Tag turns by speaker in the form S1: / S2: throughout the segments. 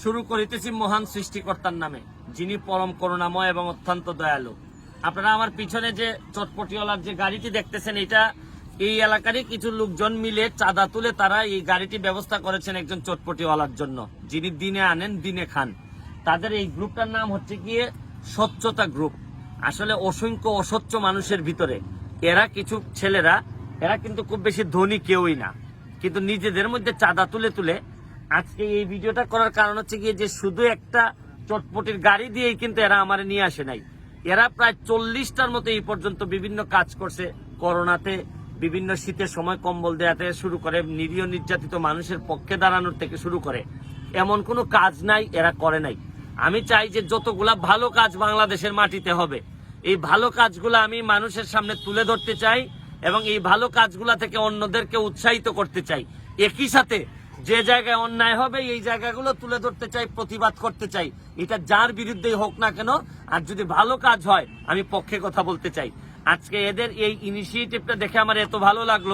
S1: শুরু করিতেছি মহান সৃষ্টিকর্তার নামে, যিনি পরম করুণাময় এবং অত্যন্ত দয়ালু। আপনারা আমার পিছনে যে চটপটিওয়ালার যে গাড়িটি দেখতেছেন, এটা এই এলাকারই কিছু লোকজন মিলে চাঁদা তুলে তারা এই গাড়িটি ব্যবস্থা করেছেন একজন চটপটিওয়ালার জন্য, যিনি দিনে আনেন, দিনে খান। তাদের এই গ্রুপটার নাম হচ্ছে গিয়ে স্বচ্ছতা গ্রুপ। আসলে অসংখ্য অস্বচ্ছ মানুষের ভিতরে, এরা কিছু ছেলেরা, এরা কিন্তু খুব বেশি ধনী কেউই না। কিন্তু নিজেদের মধ্যে চাঁদা তুলে তুলে আজকে এই ভিডিওটা করার কারণ হচ্ছে গিয়ে যে শুধু একটা চটপটির গাড়ি দিয়েই কিন্তু এরা আমার নিয়ে আসে নাই। এরা প্রায় চল্লিশটার মতো এই পর্যন্ত বিভিন্ন কাজ করছে করোনাতে, বিভিন্ন শীতের সময় কম্বল দেওয়া থেকে শুরু করে, নিরীহ নির্যাতিত মানুষের পক্ষে দাঁড়ানোর থেকে শুরু করে। এমন কোনো কাজ নাই, এরা করে নাই। আমি চাই যে যতগুলা ভালো কাজ বাংলাদেশের মাটিতে হবে, এই ভালো কাজগুলো আমি মানুষের সামনে তুলে ধরতে চাই এবং এই ভালো কাজগুলা থেকে অন্যদেরকে উৎসাহিত করতে চাই। একই সাথে যে জায়গায় অন্যায় হবে, এই জায়গাগুলো তুলে ধরতে চাই, প্রতিবাদ করতে চাই। এটা যার বিরুদ্ধেই হোক না কেন, আর যদি ভালো কাজ হয়, আমি পক্ষে কথা বলতে চাই। আজকে এদের এই ইনিশিয়েটিভটা দেখে আমার এত ভালো লাগল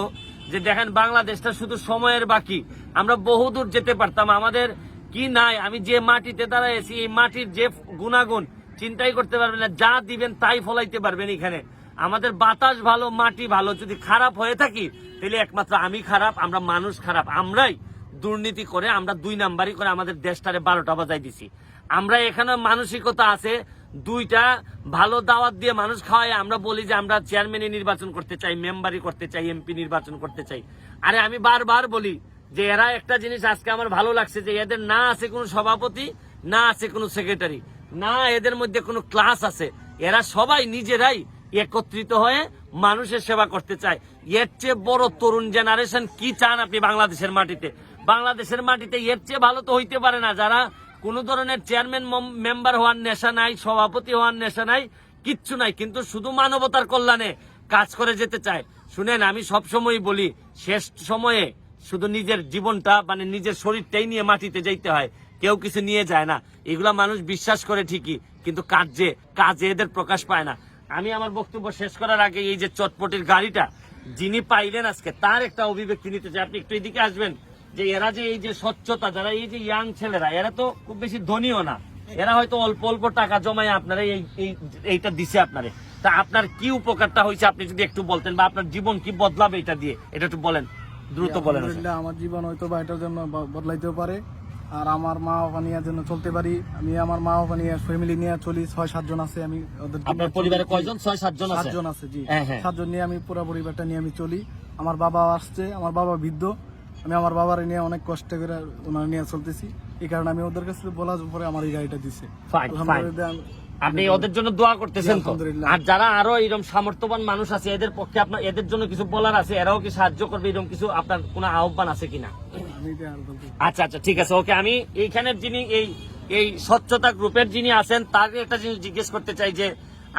S1: যে দেখেন, বাংলাদেশটা শুধু সময়ের বাকি। আমরা বহুদূর যেতে পারতাম, আমাদের কি নাই? আমি যে মাটিতে দাঁড়াইছি, এই মাটির যে গুণাগুণ, চিন্তাই করতে পারবেন না, যা দিবেন তাই ফলাইতে পারবেন এখানে। আমাদের বাতাস ভালো, মাটি ভালো, যদি খারাপ হয়ে থাকি, তাহলে একমাত্র আমি খারাপ, আমরা মানুষ খারাপ, আমরাই দুর্নীতি করে আমরা দুই নাম্বারই করে আমাদের দেশটারে বারোটা বাজাই দিছি। আমরা এখানে মানসিকতা আছে, দুইটা ভালো দাওয়াত দিয়ে মানুষ খাওয়ায়, আমরা বলি যে আমরা চেয়ারম্যানই নির্বাচন করতে চাই মেম্বারই করতে চাই এমপি নির্বাচন করতে চাই। আরে আমি বারবার বলি যে এরা একটা জিনিস আজকে আমার ভালো লাগছে যে এদের না আছে কোনো সভাপতি, না আছে কোনো সেক্রেটারি না এদের মধ্যে কোনো ক্লাস আছে। এরা সবাই নিজেরাই একত্রিত হয়ে মানুষের সেবা করতে চায়। এর চেয়ে বড় তরুণ জেনারেশন কি চান আপনি বাংলাদেশের মাটিতে? বাংলাদেশের মাটিতে এর চেয়ে ভালো তো হইতে পারে না। যারা কোনো ধরনের চেয়ারম্যান মেম্বার হওয়ার নেশা নাই, সভাপতি হওয়ার নেশা নাই, কিচ্ছু নাই। কিন্তু শুধু মানবতার কল্যাণে কাজ করে যেতে চায়। শুনেন, আমি সবসময় বলি, শেষ সময়ে শুধু নিজের জীবনটা মানে নিজের শরীরটাই নিয়ে মাটিতে যাইতে হয়। কেউ কিছু নিয়ে যায় না। এগুলা মানুষ বিশ্বাস করে ঠিকই, কিন্তু কাজে কাজে এদের প্রকাশ পায় না। আমি আমার বক্তব্য শেষ করার আগে এই যে চটপটির গাড়িটা, যিনি পাইলেন আজকে, তার একটা অভিব্যক্তি নিতে চাই। আপনি একটু এদিকে আসবেন, যে এরা যে এই যে স্বচ্ছতা, যারা এই যে ইয়াং ছেলেরা, এরা তো খুব বেশি ধনীও না। এরা হয়তো অল্প অল্প টাকা জমায় আপনারা এই, এই- এইটা দিছে আপনারে। তা আপনার কি উপকারটা হয়েছে, আপনি যদি একটু বলতেন, বা আপনার জীবন কি বদলাবে এটা দিয়ে? এটা একটু বলেন, দ্রুত বলেন।
S2: আমার জীবন হয়তো বা এটার জন্য বদলাইতেও পারে। আর আমার মা বাবা নিয়ে জন্য চলতে পারি আমি আমার মা বাবা নিয়ে ফ্যামিলি নিয়ে চলি ছয় সাতজন আছে আমি ওদের
S1: আপনার পরিবারে কয়জন? ছয় সাতজন আছে?
S2: সাতজন আছে জি।
S1: হ্যাঁ, হ্যাঁ।
S2: সাতজন নিয়ে আমি পুরো পরিবারটা নিয়ে আমি চলি। আমার বাবা আসছে আমার বাবা বৃদ্ধ। আমি আমার বাবার নিয়ে অনেক কষ্ট করে ওনার নিয়ে চলতেছি। এই কারণে আমি ওদের কাছে বলার পরে আমার এই গাড়িটা দিছে।
S1: আপনি ওদের জন্য দোয়া করতেছেন তো? আর যারা আরও এরকম সামর্থ্যবান মানুষ আছে এদের পক্ষে আপনার এদের জন্য কিছু বলার আছে? এরাও কি সাহায্য করবে? এরকম কিছু আপনার কোনো আহ্বান আছে কিনা? আচ্ছা আচ্ছা ঠিক আছে। ওকে, আমি এইখানের যিনি এই এই স্বচ্ছতা গ্রুপের যিনি আছেন, তার একটা জিনিস জিজ্ঞেস করতে চাই যে,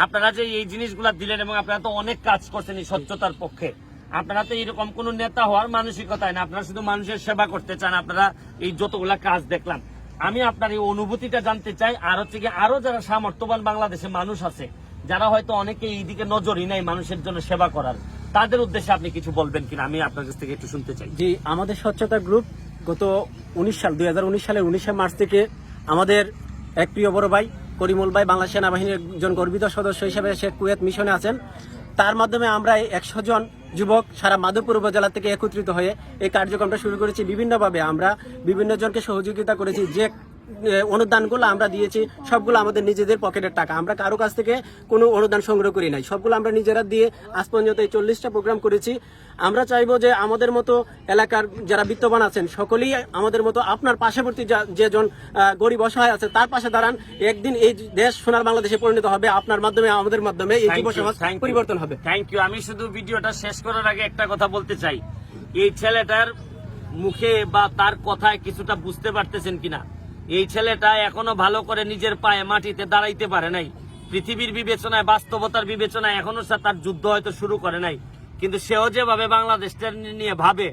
S1: আপনারা যে এই জিনিসগুলা দিলেন এবং আপনারা তো অনেক কাজ করছেন এই স্বচ্ছতার পক্ষে, আপনারা তো এরকম কোন নেতা হওয়ার মানসিকতায় না, আপনারা শুধু মানুষের সেবা করতে চান, আপনারা এই যতগুলা কাজ দেখলাম। আমি আপনার এই অনুভূতিটা জানতে চাই, আর হচ্ছে কি আরও যারা সামর্থ্যবান বাংলাদেশে মানুষ আছে, যারা হয়তো অনেকে এইদিকে নজরই নাই মানুষের জন্য সেবা করার। তাদের উদ্দেশ্যে আপনি কিছু বলবেন কিনা? আমি আপনার কাছ থেকে একটু শুনতে চাই।
S3: জি, আমাদের স্বচ্ছতা গ্রুপ গত উনিশ সাল, দুই হাজার উনিশ সালের উনিশে মার্চ থেকে আমাদের এক প্রিয় বড় ভাই করিমুল ভাই, বাংলাদেশ সেনাবাহিনীর একজন গর্বিত সদস্য হিসেবে সে কুয়েত মিশনে আছেন। তার মাধ্যমে আমরা একশো জন যুবক সারা মাধবপুর উপজেলা থেকে একত্রিত হয়ে এই কার্যক্রমটা শুরু করেছি। বিভিন্নভাবে আমরা বিভিন্ন জনকে সহযোগিতা করেছি। যে অনুদানগুলো আমরা দিয়েছি সবগুলো আমাদের নিজেদের পকেটের টাকা। আমরা কারও কাছ থেকে কোনো অনুদান সংগ্রহ করি নাই। সবগুলো আমরা নিজেরা দিয়ে আজ পর্যন্ত এই চল্লিশটা প্রোগ্রাম করেছি। আমরা চাইব যে আমাদের মতো এলাকার যারা বিত্তবান আছেন সকলেই আমাদের মতো আপনার পার্শ্ববর্তী যেজন গরিব অসহায় আছে তার পাশে দাঁড়ান। একদিন এই দেশ সোনার বাংলাদেশে পরিণত হবে। আপনার মাধ্যমে আমাদের মাধ্যমে এই যুব সমাজ পরিবর্তন হবে।
S1: থ্যাংক ইউ আমি শুধু ভিডিওটা শেষ করার আগে একটা কথা বলতে চাই। এই ছেলেটার মুখে বা তার কথায় কিছুটা বুঝতে পারতেছেন কিনা? এই ছেলেটা এখনও ভালো করে নিজের পায়ে মাটিতে দাঁড়াইতে পারে নাই। পৃথিবীর বিবেচনায়, বাস্তবতার বিবেচনায় এখনও তার যুদ্ধ হয়তো শুরু করে নাই। কিন্তু সেও যেভাবে বাংলাদেশটা নিয়ে ভাবে,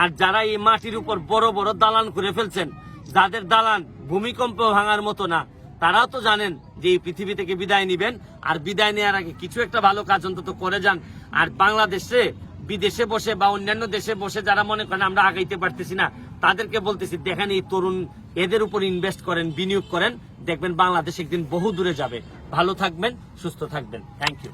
S1: আর যারা এই মাটির উপর বড় বড় দালান করে ফেলছেন, যাদের দালান ভূমিকম্প ভাঙার মতো না, তারাও তো জানেন যে এই পৃথিবী থেকে বিদায় নিবেন, আর বিদায় নেওয়ার আগে কিছু একটা ভালো কাজ অন্তত করে যান। আর বাংলাদেশে, বিদেশে বসে বা অন্যান্য দেশে বসে যারা মনে করেন আমরা আগাইতে পারতেছি না, তাদেরকে বলতেছি, দেখেন এই তরুণ এদের উপর ইনভেস্ট করেন, বিনিয়োগ করেন। দেখবেন বাংলাদেশ একদিন বহু দূরে যাবে। ভালো থাকবেন, সুস্থ থাকবেন। Thank you